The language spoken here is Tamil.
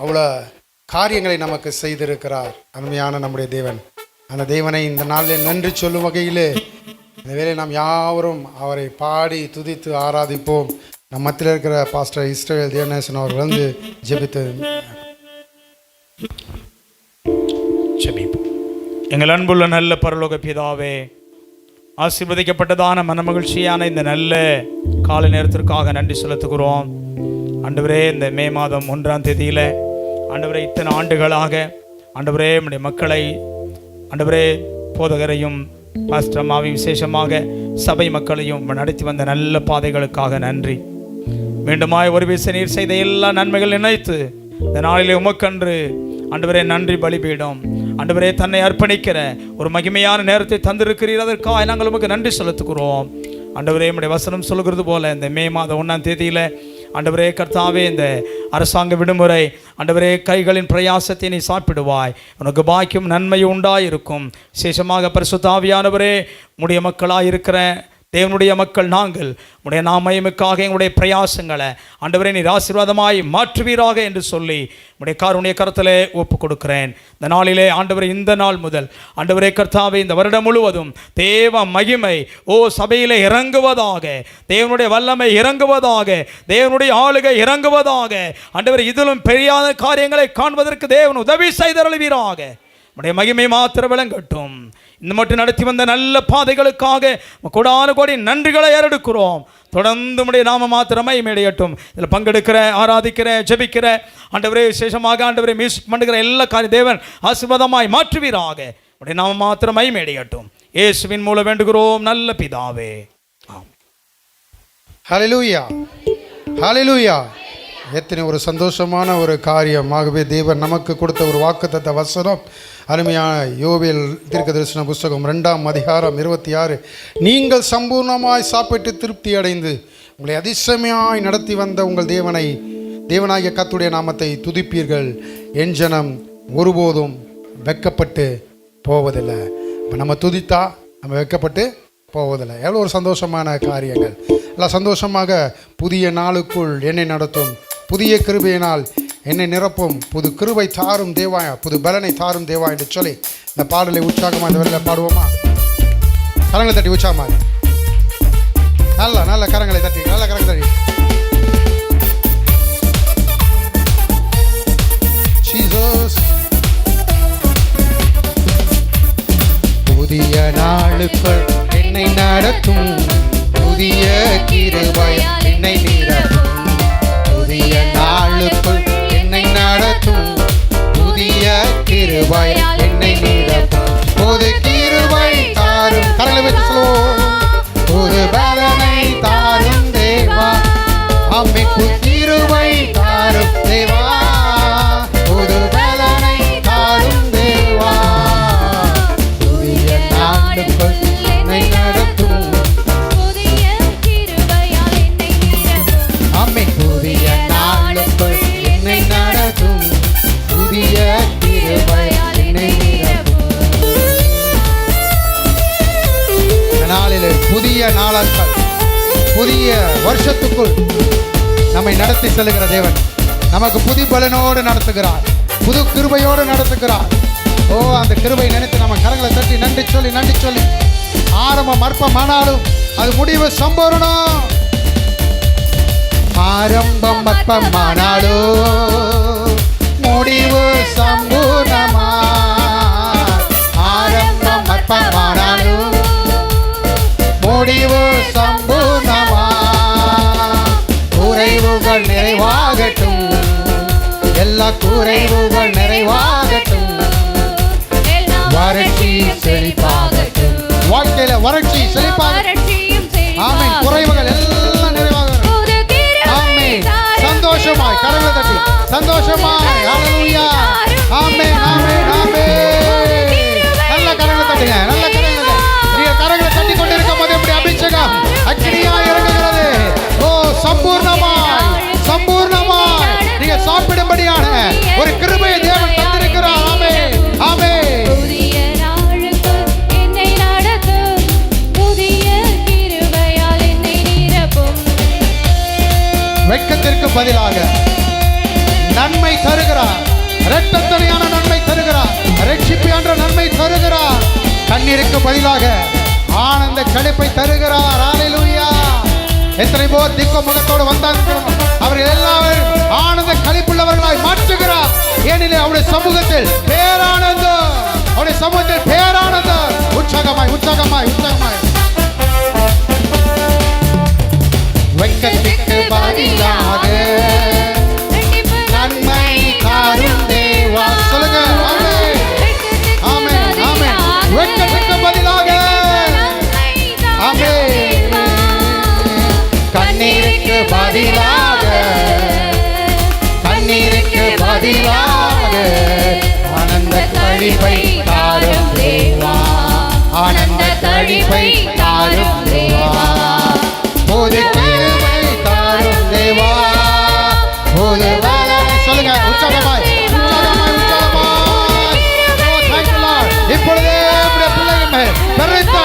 அவ்வளோ காரியங்களை நமக்கு செய்திருக்கிறார் அருமையான நம்முடைய தேவன். அந்த தேவனை இந்த நாளில் நன்றி சொல்லும் வகையிலே இந்த வேளை நாம் யாவரும் அவரை பாடி துதித்து ஆராதிப்போம். நம் மத்தியில் இருக்கிற பாஸ்டர் இஸ்ரேல் தேவநேசன் அவர் வந்து ஜெபித்து ஜெபிப்போம். எங்கள் அன்புள்ள நல்ல பரலோக பிதாவே ஆசீர்வதிக்கப்பட்டதான மனமகிழ்ச்சியான இந்த நல்ல காலை நேரத்திற்காக நன்றி செலுத்துகிறோம். அன்றுவரே இந்த மே மாதம் ஒன்றாம் தேதியில் ஆண்டவரே இத்தனை ஆண்டுகளாக ஆண்டவரே நம்முடைய மக்களை ஆண்டவரே போதகரையும் பாஸ்டமாவி விசேஷமாக சபை மக்களையும் நடத்தி வந்த நல்ல பாதைகளுக்காக நன்றி. மீண்டுமாய் ஒரு வீச நீர் செய்த எல்லா நன்மைகள் நினைத்து இந்த நாளிலே உமக்கன்று ஆண்டவரே நன்றி பலிபீடம். ஆண்டவரே தன்னை அர்ப்பணிக்கிற ஒரு மகிமையான நேரத்தை தந்திருக்கிறீர். அதற்காக நாங்கள் உமக்கு நன்றி செலுத்துகிறோம். ஆண்டவரே நம்முடைய வசனம் சொல்கிறது போல இந்த மே மாதம் ஒன்றாம் தேதியில் ஆண்டவரே கர்த்தாவே இந்த அரசாங்க விடுமுறை ஆண்டவரே கைகளின் பிரயாசத்தை நீ சாப்பிடுவாய். உனக்கு பாக்கியம் நன்மை உண்டாயிருக்கும். விசேஷமாக பரிசுத்தாவியானவரே முடிய மக்களாக இருக்கிற தேவனுடைய மக்கள் நாங்கள். உடைய நாமயமுக்காக எங்களுடைய பிரயாசங்களை ஆண்டவரே நீர் ஆசீர்வாதமாய் மாற்றுவீராக என்று சொல்லி உடைய காருடைய கரத்திலே ஒப்பு கொடுக்கிறேன். இந்த நாளிலே ஆண்டவரே இந்த நாள் முதல் ஆண்டவரே கர்த்தாவை இந்த வருடம் முழுவதும் தேவ மகிமை ஓ சபையிலே இறங்குவதாக தேவனுடைய வல்லமை இறங்குவதாக தேவனுடைய ஆளுகை இறங்குவதாக ஆண்டவர் இதிலும் பெரியாத காரியங்களை காண்பதற்கு தேவன் உதவி செய்தருள்வீராக. உடைய மகிமை மாத்திர விளங்கட்டும். இந்த மட்டும் நடத்தி வந்த நல்ல பாதைகளுக்காக கொடான கோடி நன்றிகளை ஏறெடுக்கிறோம். தொடர்ந்து உடைய நாம மாத்திரமே மேடையட்டும். இதில் பங்கெடுக்கிற ஆராதிக்கிற ஜெபிக்கிற ஆண்டவரே விசேஷமாக ஆண்டவரே மியூசிக் பண்ணுகிற எல்லா காரிய தேவன் ஆசிர்வாதமாய் மாற்றுவீராக. உடைய நாம மாத்திரமை மேடையட்டும். இயேசுவின் மூலம் வேண்டுகிறோம் நல்ல பிதாவே. ஆம் ஹalleluya எத்தனை ஒரு சந்தோஷமான ஒரு காரியம். ஆகவே தேவன் நமக்கு கொடுத்த ஒரு வாக்குத்தத்த வசனம் அருமையான யோவில் தீர்க்க தரிசன புஸ்தகம் ரெண்டாம் அதிகாரம் இருபத்தி ஆறு நீங்கள் சம்பூர்ணமாய் சாப்பிட்டு திருப்தி அடைந்து உங்களை அதிசயமாய் நடத்தி வந்த உங்கள் தேவனை தேவனாகிய கத்துடைய நாமத்தை துதிப்பீர்கள். என் ஜனம் ஒருபோதும் வெக்கப்பட்டு போவதில்லை. இப்போ நம்ம துதித்தா நம்ம வெக்கப்பட்டு போவதில்லை. எவ்வளோ ஒரு சந்தோஷமான காரியங்கள். எல்லாம் சந்தோஷமாக புதிய நாளுக்குள் என்னை நடத்தும். புதிய கிருபையினால் என்னை நிரப்பும். புது கிருபை தாரும் தேவாய புது பலனை தாரும் தேவா என்று சொல்லி இந்த பாடலை உற்சாகமாக இந்த வெளியில் பாடுவோமா? கரங்களை தட்டி உற்சாகமாக நல்ல நல்ல கரங்களை தட்டி நல்ல கரங்களை தட்டி. புதிய நாளுக்குள் என்னை நடத்தும். புதிய கிருபை என்னை நிரப்பும் புதிய நாளுக்குள் என்னை நடத்தும். புதிய கிருபை என்னை புதிய நாளாக்கள் புதிய வருஷத்துக்குள் நம்மை நடத்தி செல்லுகிற தேவன். நமக்கு புது பலனோடு நடத்துகிறார் புது கிருபையோடு நடத்துகிறார். ஓ அந்த கிருபை நினைத்து நம்ம கரங்களை தட்டி நன்றி சொல்லி நன்றி சொல்லி. ஆரம்பம் அற்பமானாலும் அது முடிவு சம்பூரணம். ஆரம்பம் அற்பமானாலும் குறைவுகள் நிறைவாகட்டும். எல்லா குறைவுகள் நிறைவாகட்டும். வறட்சி செழிப்பாகட்டும். வாழ்க்கையில வறட்சி செழிப்பாக நன்மை தருகிறார். இரட்டத்தனையான நன்மை தருகிறார். ரட்சிப்பு என்ற நன்மை தருகிறார். கண்ணீருக்கு பதிலாக ஆனந்த கழிப்பை தருகிறார். ஆலையிலூயா எத்தனை போர் திக்க முகத்தோடு வந்தார்கள். அவர்கள் எல்லாரும் ஆனந்த கழிப்புள்ளவர்களாய் மாற்றுகிறார். ஏனெனில் அவருடைய சமூகத்தில் பேரானந்தம். அவருடைய சமூகத்தில் பேரானந்தம். உற்சாகமாய் உற்சாகமாய் உற்சாகமாய். பதிலாக. கண்ணீருக்கு பதிலாக. ஆனந்த கழிப்பை தாரும் தேவா. ஆனந்த கழிப்பை தாரும் தேவா. போது கிருபை தாரும் தேவா. போது சொல்லுங்க. உற்சாகமாய். உற்சாகமாய். இப்பொழுதே நம்முடைய பிள்ளைகள் பெருத்த